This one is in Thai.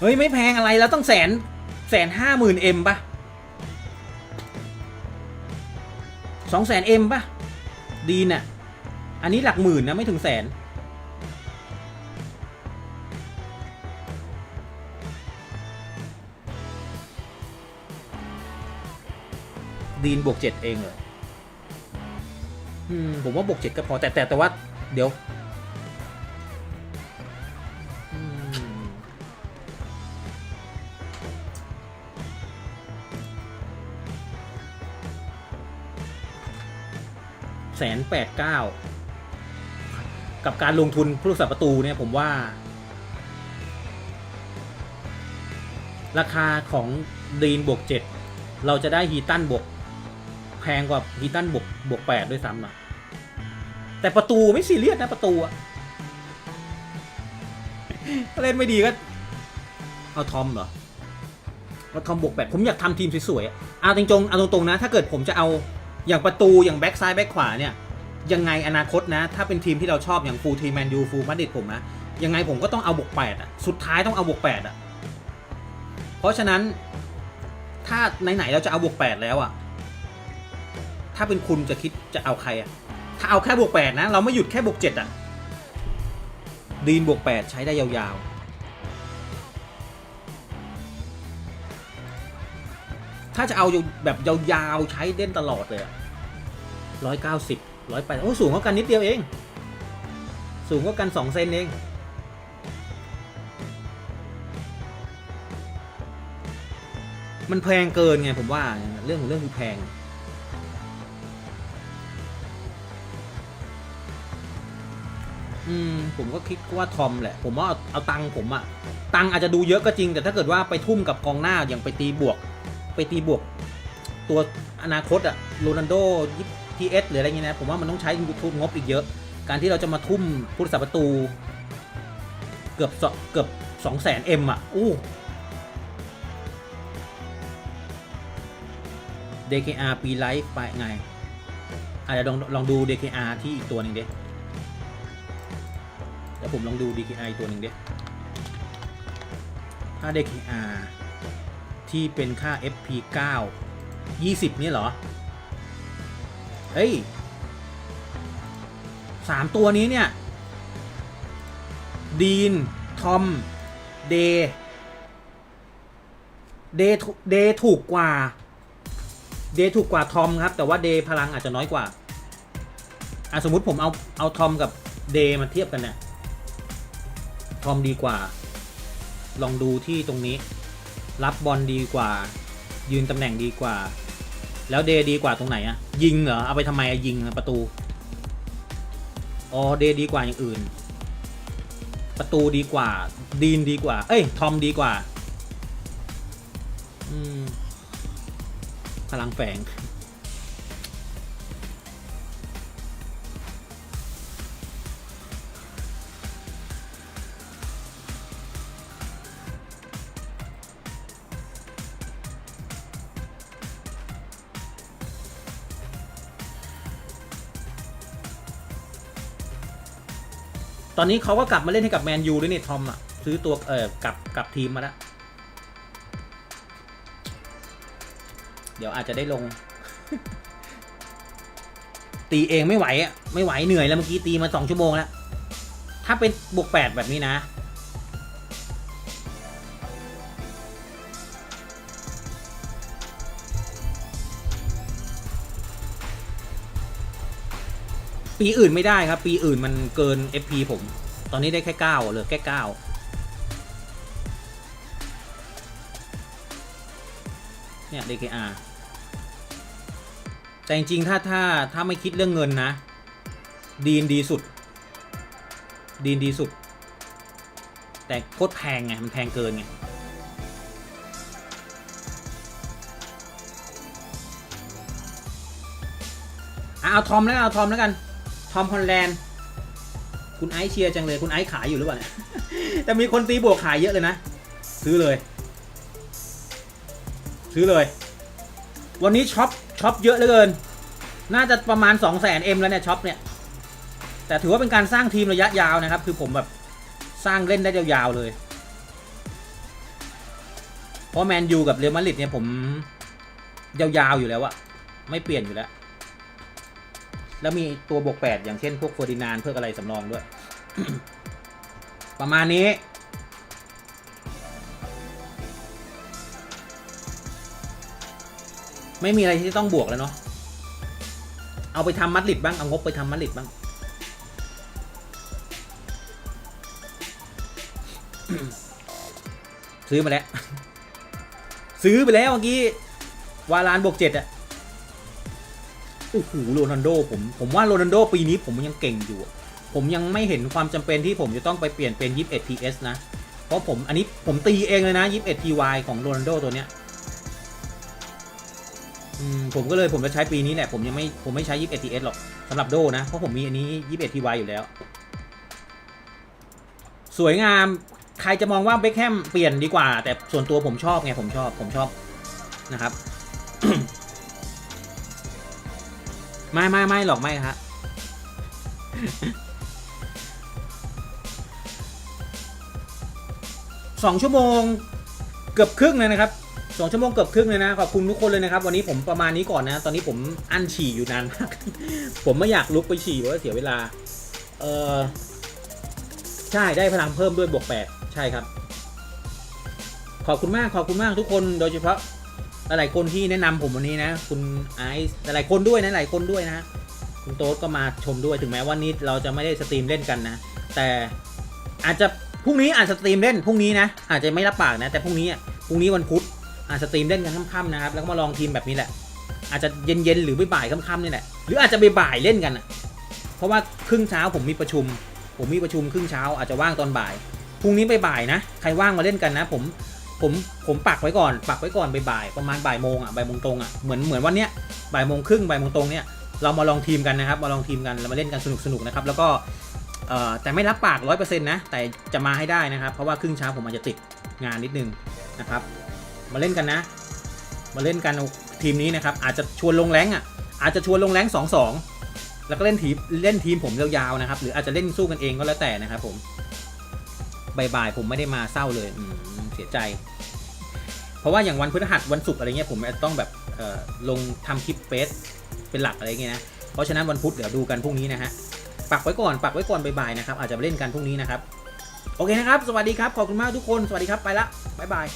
เฮ้ย ไม่แพงอะไรแล้วต้องแสนแสนห้าหมื่นเอ็มปะสองแสนเอ็มปะดีน่ะ อันนี้หลักหมื่นนะ ไม่ถึงแสน ดีนบวกเจ็ดเองเหรอผมว่าบวกเจ็ดก็พอแต่แต่แต่ว่า เดี๋ยว แสนแปดเก้ากับการลงทุนผู้รักษาประตูเนี่ยผมว่า ราคาของดีนบวกเจ็ดเราจะได้ฮีตันบวกแพงกว่าฮีตันบวกบวกแปดด้วยซ้ำนะแต่ประตูไม่ซีเรียสนะประตูอะถ้าเล่นไม่ดีก็เอาทอมเหรอเอาทอมบวกแปดผมอยากทำทีมสวยๆอะเอาตรงๆเอาตรงๆนะ ถ้าเกิดผมจะเอา อย่างประตูอย่างแบ็กซ้ายแบ็กขวาเนี่ยยังไงอนาคตนะ ถ้าเป็นทีมที่เราชอบอย่างฟูลทีแมนยูฟูลมาดริดผมนะ ยังไงผมก็ต้องเอาบวกแปดอะสุดท้ายต้องเอาบวกแปดอะเพราะฉะนั้นถ้าไหนๆเราจะเอาบวกแปดแล้วอะถ้าเป็นคุณจะคิดจะเอาใครอะถ้าเอาแค่บวกแปดนะ เราไม่หยุดแค่บวกเจ็ดอะดีนบวกแปดใช้ได้ยาวๆ ถ้าจะเอาแบบยาวๆใช้เล่นตลอดเลยอะ ร้อยเก้าสิบร้อยแปดโอ้สูงกว่ากันนิดเดียวเอง สูงกว่ากันสองเซนเอง มันแพงเกินไงผมว่า เรื่องของเรื่องคือแพงอืมผมก็คิดว่าทอมแหละ ผมว่าเอาเอาตังค์ผมอะตังอาจจะดูเยอะก็จริง แต่ถ้าเกิดว่าไปทุ่มกับกองหน้าอย่างไปตีบวก ไปตีบวก ตัวอนาคตอะโรนัลโดที เอสหรืออะไรเงี้ยนะ ผมว่ามันต้องใช้ทุนงบอีกเยอะ การที่เราจะมาทุ่มผู้รักษาประตู เกือบเกือบสองแสนเอ็มอะอู้ DKR ปีไลฟ์ไปไงอาจจะลองลองดู DKR ที่อีกตัวหนึ่งดิเดี๋ยวผมลองดู DKR อีกตัวหนึ่งเดิถ้า DKR ที่เป็นค่า FP 9 20 นี่เหรอ เฮ้ยสามตัวนี้เนี่ย ดีน ทอม เด เดเดถูกกว่า เดถูกกว่าทอมครับ แต่ว่าเดพลังอาจจะน้อยกว่าอะสมมุติผมเอา เอาทอมกับเดมาเทียบกันเนี่ย ทอมดีกว่า ลองดูที่ตรงนี้ รับบอลดีกว่า ยืนตำแหน่งดีกว่า แล้วเดดีกว่าตรงไหนอะยิงเหรอ เอาไปทำไมอะยิงประตู อ๋อเดดีกว่าอย่างอื่น ประตูดีกว่า ดีนดีกว่า เอ้ย ทอมดีกว่า อืม พลังแฝง ตอนนี้เขาก็กลับมาเล่นให้กับแมนยูด้วยนี่ทอมอะ ซื้อตัวเออกลับกลับทีมมาแล้ว เดี๋ยวอาจจะได้ลง ตีเองไม่ไหวอะไม่ไหวเหนื่อยแล้วเมื่อกี้ตีมาสองชั่วโมงแล้ว ถ้าเป็นบวกแปดแบบนี้นะ ปีอื่นไม่ได้ครับ ปีอื่นมันเกิน FP ผม ตอนนี้ได้แค่เก้าเหลือแค่เก้าเนี่ย DKR แต่จริงๆ ถ้าถ้าถ้าไม่คิดเรื่องเงินนะ ดีนดีสุด ดีนดีสุด แต่โคตรแพงไง มันแพงเกินไงเอาทอมแล้วเอาทอมแล้วกัน ทอมฮอลแลนด์คุณไอซ์เชียร์จังเลย คุณไอซ์ขายอยู่หรือเปล่า แต่มีคนตีบวกขายเยอะเลยนะ ซื้อเลย ซื้อเลย วันนี้ช็อปช็อปเยอะเหลือเกิน น่าจะประมาณ 2 0 0 0 0 0เอ็มแล้วเนี่ยช็อปเนี่ย แต่ถือว่าเป็นการสร้างทีมระยะยาวนะครับ คือผมแบบสร้างเล่นได้ยาวๆเลยราะแมนยูกับเรอัลมาดริดเนี่ยผมยาวๆอยู่แล้วอะไม่เปลี่ยนอยู่แล้ว แล้วมีตัวบวกแปดอย่างเช่นพวกเฟอร์ดินานเพื่ออะไรสำรองด้วย ประมาณนี้ ไม่มีอะไรที่ต้องบวกแล้วเนาะเอาไปทำมัดริดบ้าง เอางบไปทำมัดริดบ้างซื้อมาแล้ว ซื้อไปแล้วเมื่อกี้ วาลานบวกเจ็ดอะ โอ้โหโรนัลโดผมผมว่าโรนัลโดปีนี้ผมยังเก่งอยู่ ผมยังไม่เห็นความจำเป็นที่ผมจะต้องไปเปลี่ยนเป็น 21 TS นะ เพราะผมอันนี้ผมตีเองเลยนะ 21 TY ของโรนัลโดตัวเนี้ยผมก็เลยผมจะใช้ปีนี้แหละผมยังไม่ผมไม่ใช้ 21 TS หรอกสำหรับโดนะ เพราะผมมีอันนี้ 21 TY อยู่แล้ว สวยงามใครจะมองว่าเบคแฮมเปลี่ยนดีกว่า แต่ส่วนตัวผมชอบไงผมชอบผมชอบนะครับ ไม่ไม่ไม่หรอกไม่ครับสองชั่วโมงเกือบครึ่งเลยนะครับสองชั่วโมงเกือบครึ่งเลยนะขอบคุณทุกคนเลยนะครับ วันนี้ผมประมาณนี้ก่อนนะ ตอนนี้ผมอั้นฉี่อยู่นานมากผมไม่อยากลุกไปฉี่เพราะว่าเสียเวลา เออใช่ได้พลังเพิ่มด้วยบวกแปดใช่ครับ ขอบคุณมากขอบคุณมากทุกคนโดยเฉพาะ หลายๆคนที่แนะนำผมวันนี้นะ คุณไอซ์หลายๆคนด้วยนะหลายคนด้วยนะคุณโต๊ดก็มาชมด้วยถึงแม้ว่านี้เราจะไม่ได้สตรีมเล่นกันนะ แต่อาจจะพรุ่งนี้อาจจะสตรีมเล่นพรุ่งนี้นะอาจจะไม่รับปากนะ แต่พรุ่งนี้อะพรุ่งนี้วันพุธอาจจะสตรีมเล่นกันค่ำๆนะครับแล้วก็มาลองทีมแบบนี้แหละ อาจจะเย็นๆหรือบ่ายๆค่ำๆนี่แหละหรืออาจจะบ่ายๆเล่นกันอะเพราะว่าครึ่งเช้าผมมีประชุม ผมมีประชุมครึ่งเช้าอาจจะว่างตอนบ่ายพรุ่งนี้บ่ายๆนะ ใครว่างมาเล่นกันนะ ผม ผมผมปักไว้ก่อน ปักไว้ก่อนบ่ายๆประมาณบ่ายโมงอะบ่ายโมงตรงอะเหมือนเหมือนวันเนี้ยบ่ายโมงครึ่งบ่ายโมงตรงเนี้ยเรามาลองทีมกันนะครับมาลองทีมกันเรามาเล่นกันสนุกๆนะครับแล้วก็เอ่อแต่ไม่รับปากร้อยเปอร์เซ็นต์นะแต่จะมาให้ได้นะครับ เพราะว่าครึ่งเช้าผมอาจจะติดงานนิดนึงนะครับ มาเล่นกันนะ มาเล่นกันทีมนี้นะครับ อาจจะชวนลงแรงอะอาจจะชวนลงแรงสองสองแล้วก็เล่นทีมเล่นทีมผมยาวๆนะครับ หรืออาจจะเล่นสู้กันเองก็แล้วแต่นะครับผมบ่ายๆผมไม่ได้มาเศร้าเลยอืม สียใจ เพราะว่าอย่างวันพฤหัสวันศุกร์อะไรเงี้ยผมอาจจะต้องแบบลงทำคลิปเฟซเป็นหลักอะไรเงี้ยนะเพราะฉะนั้นวันพุธเดี๋ยวดูกันพรุ่งนี้นะฮะปักไว้ก่อนปักไว้ก่อนบ่ายๆนะครับอาจจะไปเล่นกันพรุ่งนี้นะครับ โอเคนะครับ สวัสดีครับ ขอบคุณมากทุกคน สวัสดีครับ ไปละ บ๊ายบาย